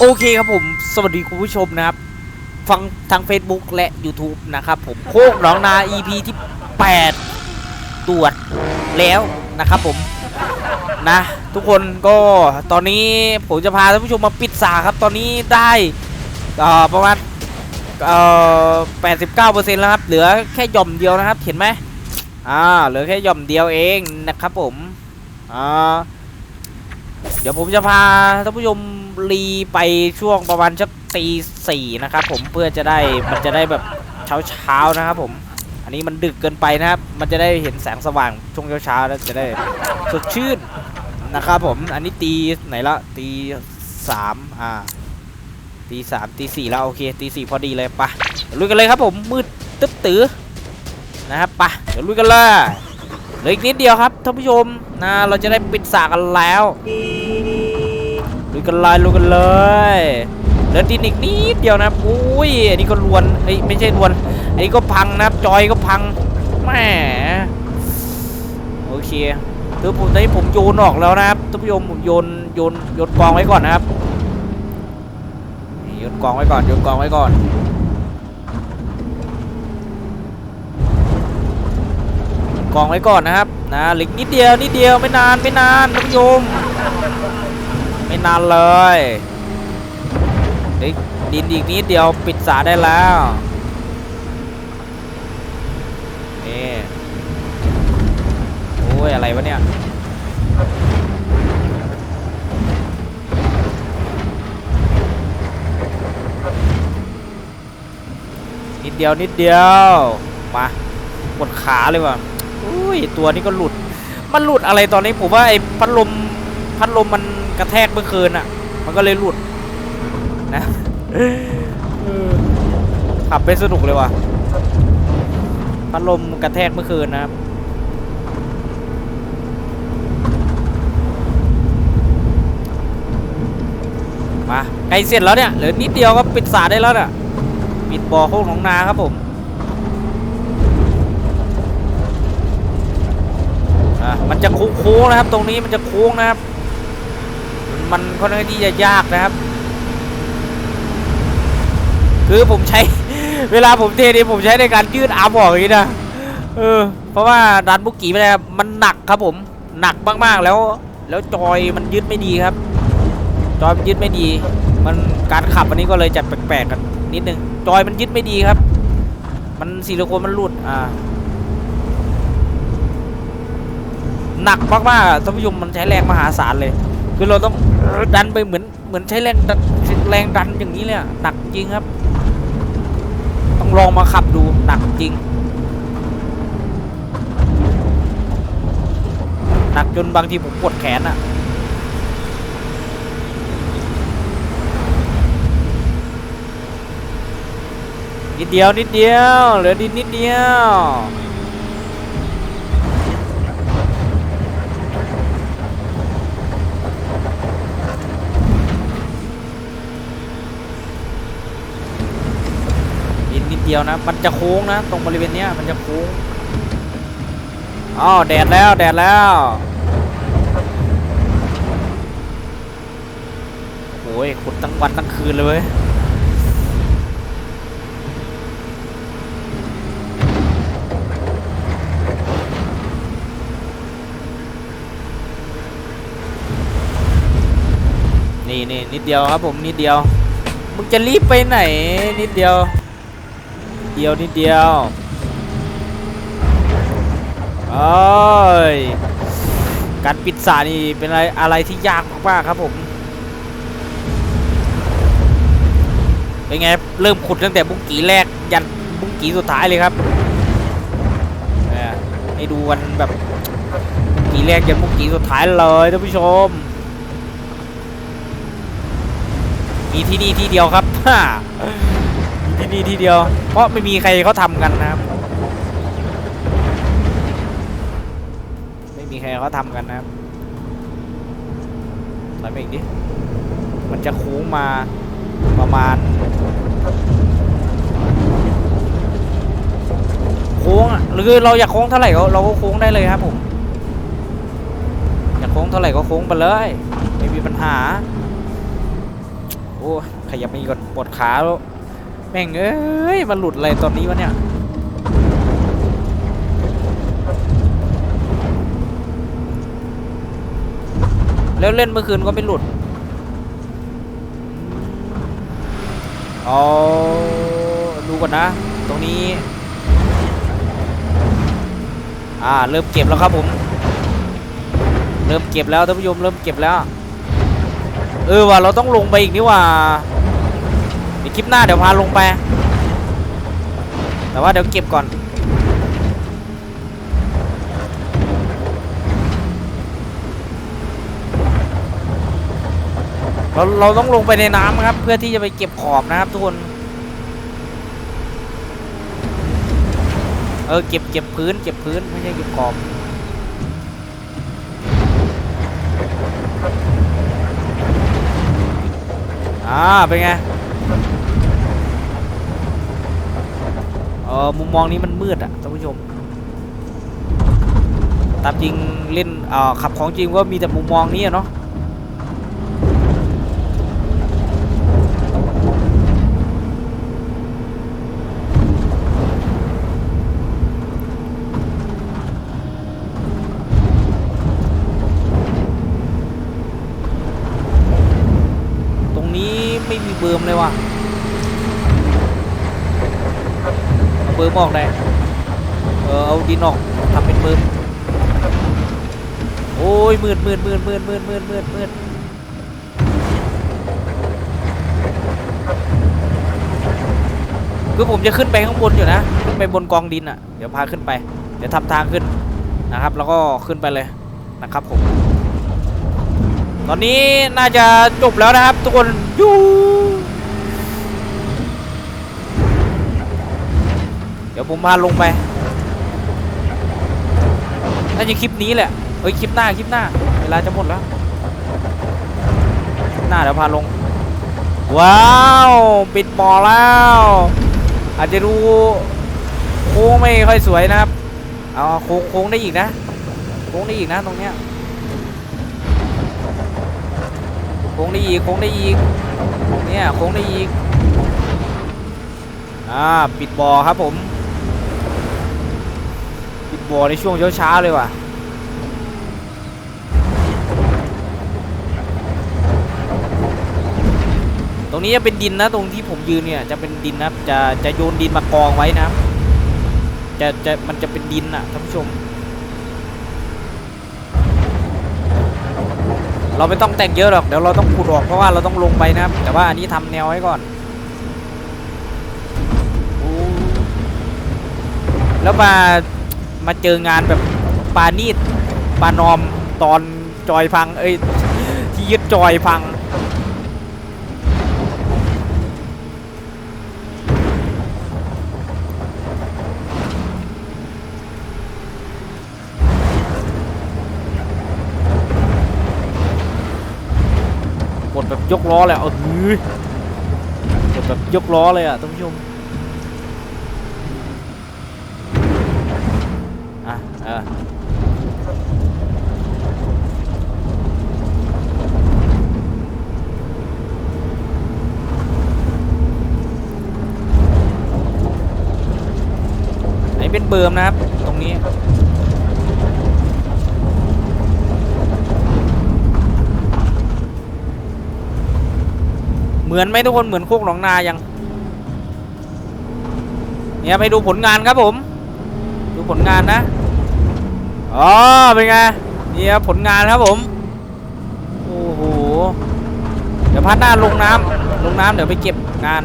โอเคครับผม สวัสดีคุณผู้ชมนะครับ ฟังทาง Facebook และ YouTube นะครับผมโคกหนองนา EP ที่ 8 ตรวจแล้วนะครับผมนะ ทุกคนก็ตอนนี้ผมจะพาท่านผู้ชมมาปิดสาครับ ตอนนี้ได้เอ่อประมาณเอ่อ89%แล้วครับ เหลือแค่หย่อมเดียวนะครับ เห็นไหมอ่าเหลือแค่หย่อมเดียวเองนะครับผมอ่า เดี๋ยวผมจะพาท่านผู้ชมรีไปช่วงประมาณชักตีสี่นะครับผมเพื่อจะได้มันจะได้แบบเช้าเช้าๆนะครับผม อันนี้มันดึกเกินไปนะครับ มันจะได้เห็นแสงสว่างช่วงเช้าเช้าๆแล้วจะได้สดชื่นนะครับผม อันนี้ตีไหนละตีสามอ่าตีสามตีสี่แล้วโอเคตีสี่พอดีเลยปะลุยกันเลยครับผมมืดตึ๊บตื้อนะครับปะเดี๋ยวลุยกันเลยเหลืออีกนิดเดียวครับท่านผู้ชมนะเราจะได้ปิดสากกันแล้ว ยกันเลยลุยกันเลยเหลือดินอีกนิดเดียวนะครับอุ้ยอันนี้ก็รวนเอ้ไม่ใช่รวนอันนี้ก็พังนะครับจอยก็พังแหมโอเคคือผมตอนนี้ผมโยนออกแล้วนะครับท่านผู้ชมผมโยนโยนโยนกองไว้ก่อนนะครับโยนกองไว้ก่อนโยนกองไว้ก่อนกองไว้ก่อนนะครับนะเหล็กนิดเดียวนิดเดียวไม่นานไม่นานท่านผู้ชม ไม่นานเลยเหล็กดินอีกนิดเดียวปิดสาได้แล้วนี่โอ้ยอะไรวะเนี่ยนิดเดียวนิดเดียวมาปวดขาเลยว่ะอุ้ยตัวนี้ก็หลุด มันหลุดอะไรตอนนี้ผมว่าไอ้พัดลมพัดลมมัน กระแทกเมื่อคืนอะ มันก็เลยหลุดนะขับไปสนุกเลยว่ะพัดลมกระแทกเมื่อคืนนะครับมาใกล้เสร็จแล้วเนี่ยเหลือนิดเดียวก็ปิดสาได้แล้วเนี่ยปิดบ่อโคกหนองนาครับผมอะมันจะโค้งนะครับ ตรงนี้มันจะโค้งนะครับ มันค่อนข้างที่จะยากนะครับ คือผมใช้ เวลาผมเทนี่ผมใช้ในการยืดอาร์มออกอย่างนี้นะเออ เพราะว่าดันบุกกี้ไม่ได้ครับมันหนักครับผม หนักมากๆแล้ว แล้วจอยมันยึดไม่ดีครับ จอยมันยึดไม่ดี มันการขับอันนี้ก็เลยจัดแปลกๆกันนิดนึงจอยมันยึดไม่ดีครับ มันซิลิโคนมันหลุดอ่าหนักมากๆท่านผู้ชมมันใช้แรงมหาศาลเลย คือเราต้องดันไปเหมือนเหมือนใช้แรงดันแรงดันอย่างนี้เลยหนักจริงครับ ต้องลองมาขับดูหนักจริงหนักจนบางทีผมปวดแขนอะนิดเดียวนิดเดียวเหลือดินนิดเดียว นิดเดียวนะ มันจะโค้งนะ ตรงบริเวณเนี้ยมันจะโค้งอ๋อแดดแล้วแดดแล้วโอ้ยขุดทั้งวันทั้งคืนเลยเว้ยนี่นี่นิดเดียวครับผมนิดเดียว มึงจะรีบไปไหนนิดเดียว ดียวนิดเดียวโอ้ยการปิดสานี่เป็นอะไรอะไรที่ยากมากครับผมเป็นไงเริ่มขุดตั้งแต่บุ้งกีแรกยันบุ้งกีสุดท้ายเลยครับให้ดูวันแบบกีแรกยันบุ้งกีสุดท้ายเลยท่านผู้ชมมีที่นี่ที่เดียวครับ ที่นี่ที่เดียว เพราะไม่มีใครเขาทำกันนะครับ ไม่มีใครเขาทำกันนะครับถอยมาอีกดิ มันจะโค้งมาประมาณโค้งหรือเราอยากโค้งเท่าไหร่ก็เราก็โค้งได้เลยครับผมอยากโค้งเท่าไหร่ก็โค้งไปเลยไม่มีปัญหาโอ้ขยับมาอีกก่อนปวดขาแล้ว แม่งเอ้ยมันหลุดอะไรตอนนี้วะเนี่ยแล้วเล่นเมื่อคืนก็ไม่หลุดเอาดูก่อนนะ ตรงนี้ อ่า เริ่มเก็บแล้วครับผม เริ่มเก็บแล้วท่านผู้ชมเริ่มเก็บแล้ว เออว่ะเราต้องลงไปอีกนี่ว่า เดี๋ยวคลิปหน้าเดี๋ยวพาลงไป แต่ว่าเดี๋ยวเก็บก่อน เราเราต้องลงไปในน้ำครับ เพื่อที่จะไปเก็บขอบนะครับทุกคน เออเก็บเก็บพื้นเก็บพื้นไม่ใช่เก็บขอบอ่าเป็นไง เออมุมมองนี้มันมืดอะท่านผู้ชม ตามจริงเล่นเออขับของจริงว่ามีแต่มุมมองนี้อะเนาะ ตรงนี้ไม่มี เบิร์มเลยว่ะเอาเบิร์มออกได้เออเอาดินออกทำเป็นเบิร์มโอ้ยมืดมืดมืดมืดมืดมืดมืดมืดคือผมจะขึ้นไปข้างบนอยู่นะขึ้นไปบนกองดินอะเดี๋ยวพาขึ้นไป เดี๋ยวทำทางขึ้นนะครับ แล้วก็ขึ้นไปเลยนะครับผม ตอนนี้น่าจะจบแล้วนะครับ ทุกคนยู ดี๋ยวผมพาลงไปน่าจะคลิปนี้แหละเฮ้ยคลิปหน้าคลิปหน้า เวลาจะหมดแล้วคลิปหน้าเดี๋ยวพาลง ว้าวปิดบ่อแล้ว อาจจะดูโค้งไม่ค่อยสวยนะครับเอาโค้งโค้งได้อีกนะโค้งได้อีกนะตรงเนี้ยโค้งได้อีกโค้งได้อีกเนี่ยโค้งได้อีกอ่าปิดบ่อครับผม บ่อในช่วงเช้าๆเลยว่ะตรงนี้จะเป็นดินนะตรงที่ผมยืนเนี่ยจะเป็นดินนะจะจะโยนดินมากองไว้นะจะจะมันจะเป็นดินอะท่านผู้ชม เราไม่ต้องแต่งเยอะหรอกเดี๋ยวเราต้องขุดออกเพราะว่าเราต้องลงไปนะแต่ว่าอันนี้ทำแนวไว้ก่อน แล้วมา มาเจองานแบบปานีดปานอมตอนจอยพัง เอ้ยที่ยึดจอยพัง กดแบบยกล้อเลยเอาหือกดแบบยกล้อเลยอะท่านผู้ชมอะเอออันนี้ เบิร์มนะครับ ตรงนี้ เหมือนไหมทุกคนเหมือนโคกหนองนายังเนี่ยไปดูผลงานครับผม ดูผลงานนะอ๋อเป็นไงนี่ครับผลงานครับผมโอ้โหเดี๋ยวพัดหน้าลงน้ำลงน้ำเดี๋ยวไปเก็บงาน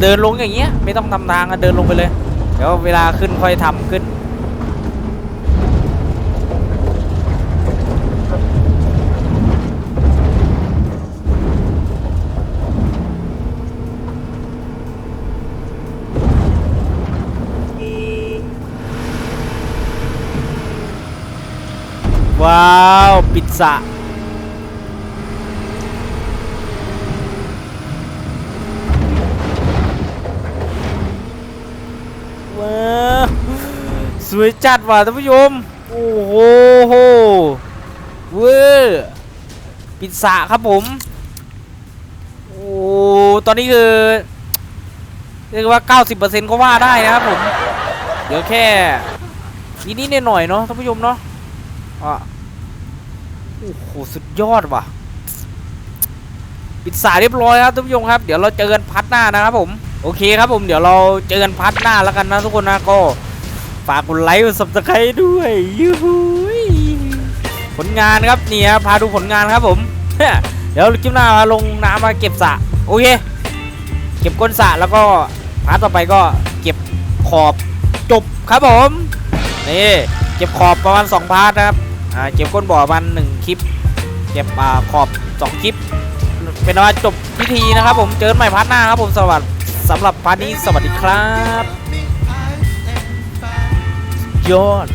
เดินลงอย่างเงี้ยไม่ต้องทำทางอะเดินลงไปเลย เดี๋ยวเวลาขึ้นค่อยทำขึ้นว้าว ปิดสะ ว้าสวยจัดว่ะท่านผู้ชม โอ้โหโหเวอปิดสะครับผม โอ้ ตอนนี้คือเรียกว่า 90%ก็ว่าได้นะครับผม เดี๋ยวแค่นิดนิดหน่อยเนาะท่านผู้ชมเนาะอะโอ้โห สุดยอดว่ะ ปิดสายเรียบร้อยครับท่านผู้ชมครับ เดี๋ยวเราเจอกันพัดหน้านะครับผม โอเคครับผมเดี๋ยวเราเจอกันพัดหน้าแล้วกันนะทุกคนนะก็ฝากกดไลค์กดซับสไครต์ด้วยยูหูยผลงานครับนี่ครับพาดูผลงานครับผมเดี๋ยวคลิปหน้ามาลงน้ำมาเก็บสะโอเคเก็บก้นสะแล้วก็พาร์ทต่อไปก็เก็บขอบจบครับผมนี่เก็บขอบประมาณ2พาร์ทนะครับอ่าเก็บก้นบ่อประมาณ1คลิป เก็บอ่าขอบ 2 คลิป เป็นว่าจบพิธีนะครับผมเจอกันใหม่พาร์ทหน้าครับผมสวัสดี สำหรับพาร์ทนี้สวัสดีครับ ยอด